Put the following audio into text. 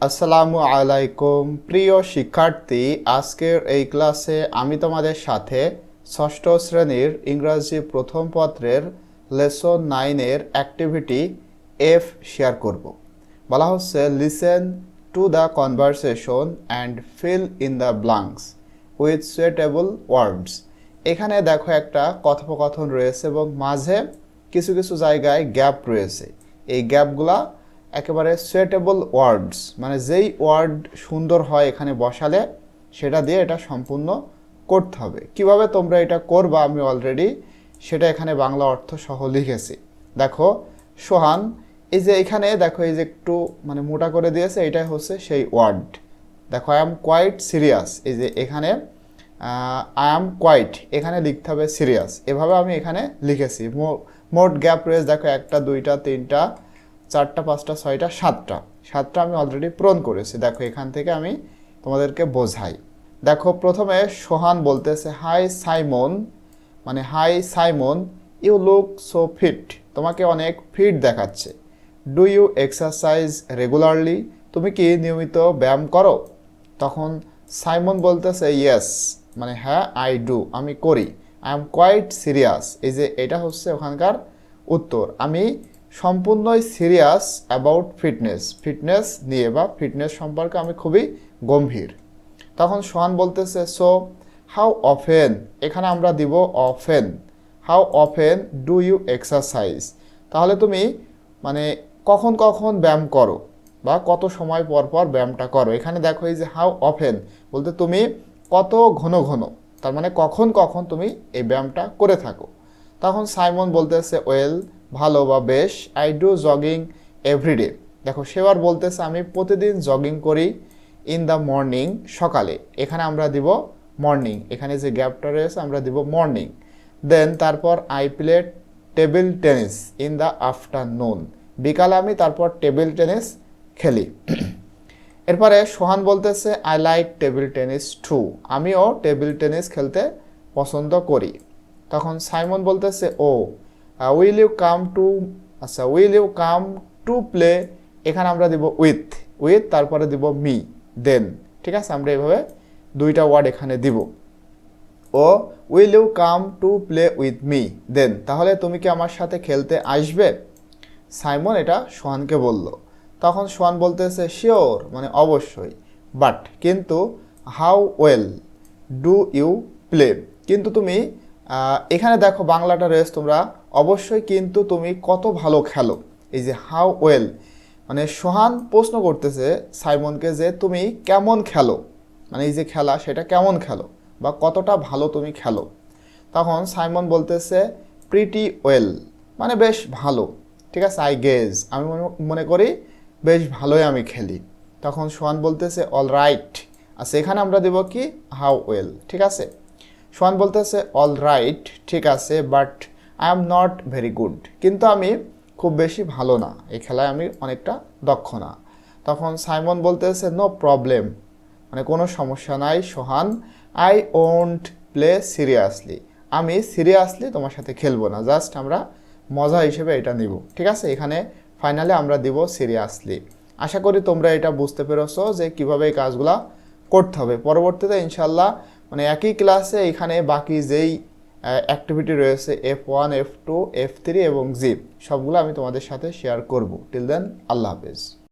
আসসালামু আলাইকুম। প্রিয় শিক্ষার্থী, আজকের এই ক্লাসে আমি তোমাদের সাথে ষষ্ঠ শ্রেণির ইংরাজি প্রথম পত্রের লেসন নাইনের অ্যাক্টিভিটি এফ শেয়ার করব। বলা হচ্ছে listen to the conversation and fill in the blanks with suitable words এখানে দেখো একটা কথোপকথন রয়েছে এবং মাঝে কিছু কিছু জায়গায় গ্যাপ রয়েছে। এই গ্যাপগুলা একেবারে সুয়েটেবল ওয়ার্ডস মানে যেই ওয়ার্ড সুন্দর হয় এখানে বসালে, সেটা দিয়ে এটা সম্পূর্ণ করতে হবে। কীভাবে তোমরা এটা করবা আমি অলরেডি সেটা এখানে বাংলা অর্থ সহ লিখেছি। দেখো, সোহান, এই যে এখানে দেখো, এই যে একটু মানে মোটা করে দিয়েছে, এটাই হচ্ছে সেই ওয়ার্ড দেখো আই এম কোয়াইট সিরিয়াস এই যে এখানে আই এম কোয়াইট এখানে লিখতে হবে সিরিয়াস এভাবে আমি এখানে লিখেছি। মোট গ্যাপ রয়েছে, দেখো, একটা, দুইটা, তিনটা চারটা, পাঁচটা, ছয়টা, সাতটা। সাতটা আমি অলরেডি পূরণ করেছি। দেখো, এখান থেকে আমি তোমাদেরকে বোঝাই। দেখো, প্রথমে সোহান বলতেছে হাই সাইমন মানে hi Simon you look so fit তোমাকে অনেক ফিট দেখাচ্ছে। ডু ইউ এক্সারসাইজ রেগুলারলি তুমি কি নিয়মিত ব্যায়াম করো? তখন সাইমন বলতেছে ইয়েস মানে হ্যাঁ আই ডু আমি করি। আই এম কোয়াইট সিরিয়াস এই যে, এটা হচ্ছে ওখানকার উত্তর। আমি সম্পূর্ণই সিরিয়াস অ্যাবাউট ফিটনেস ফিটনেস নিয়ে বা ফিটনেস সম্পর্কে আমি খুবই গম্ভীর। তখন সোহান বলতেছে সো হাউ অফেন এখানে আমরা দিব often how often do you exercise তাহলে তুমি মানে কখন কখন ব্যায়াম করো বা কত সময় পর পর ব্যায়ামটা করো। এখানে দেখো এই যে হাউ অফেন বলতে তুমি কত ঘন ঘন, তার মানে কখন কখন তুমি এই ব্যায়ামটা করে থাকো। তখন সাইমন বলতেছে ওয়েল ভালো বা বেশ আই ডু জগিং এভরিডে দেখো, সেবার বলতেছে, আমি প্রতিদিন জগিং করি ইন দ্য মর্নিং সকালে। এখানে আমরা দিব মর্নিং এখানে যে গ্যাপটা রয়েছে, আমরা দিব মর্নিং দেন তারপর I play table tennis in the afternoon বিকালে আমি তারপর টেবিল টেনিস খেলি। এরপরে সোহান বলতেছে I like table tennis too আমিও টেবিল টেনিস খেলতে পছন্দ করি। তখন সাইমন বলতেছে, oh will you come to আচ্ছা will you come to play এখানে আমরা দিব উইথ উইথ তারপরে দিব মি দেন ঠিক আছে? আমরা এইভাবে দুইটা ওয়ার্ড এখানে দিব। ও will you come to play with me then তাহলে তুমি কি আমার সাথে খেলতে আসবে? সাইমন এটা সোহানকে বলল। তখন সোহান বলতেছে শিওর মানে অবশ্যই। বাট কিন্তু how well do you play কিন্তু তুমি এখানে দেখো বাংলাটা রয়েছে তোমরা। অবশ্যই কিন্তু তুমি কত ভালো খেলো। এই যে হাউ ওয়েল মানে সোহান প্রশ্ন করতেছে সাইমনকে যে তুমি কেমন খেলো? মানে এই যে খেলা, সেটা কেমন খেলো? বা কতটা ভালো তুমি খেলো? তখন সাইমন বলতেছে প্রিটি ওয়েল মানে বেশ ভালো। ঠিক আছে? আই গেজ আমি মনে- করি বেশ ভালোই আমি খেলি। তখন সোহান বলতেছে অল রাইট আচ্ছা এখানে আমরা দেব কি? হাউ ওয়েল ঠিক আছে? সোহান বলতেছে অল রাইট ঠিক আছে but I am not very good কিন্তু আমি খুব বেশি ভালো না। এই খেলায় আমি অনেকটা দক্ষ না। তখন সাইমন বলতেছে নো প্রবলেম মানে কোনো সমস্যা নাই, Sohan. I won't play seriously আমি সিরিয়াসলি তোমার সাথে খেলব না জাস্ট আমরা মজা হিসেবে এটা নিব। ঠিক আছে, এখানে ফাইনালে আমরা দিব সিরিয়াসলি আশা করি তোমরা এটা বুঝতে পেরেছ যে কীভাবে এই কাজগুলা করতে হবে। পরবর্তীতে ইনশাল্লাহ মানে একই ক্লাসে এখানে বাকি যেই অ্যাক্টিভিটি রয়েছে F one F two F three এবং জিপ সবগুলো আমি তোমাদের সাথে শেয়ার করব। টিল দেন আল্লাহ হাফেজ।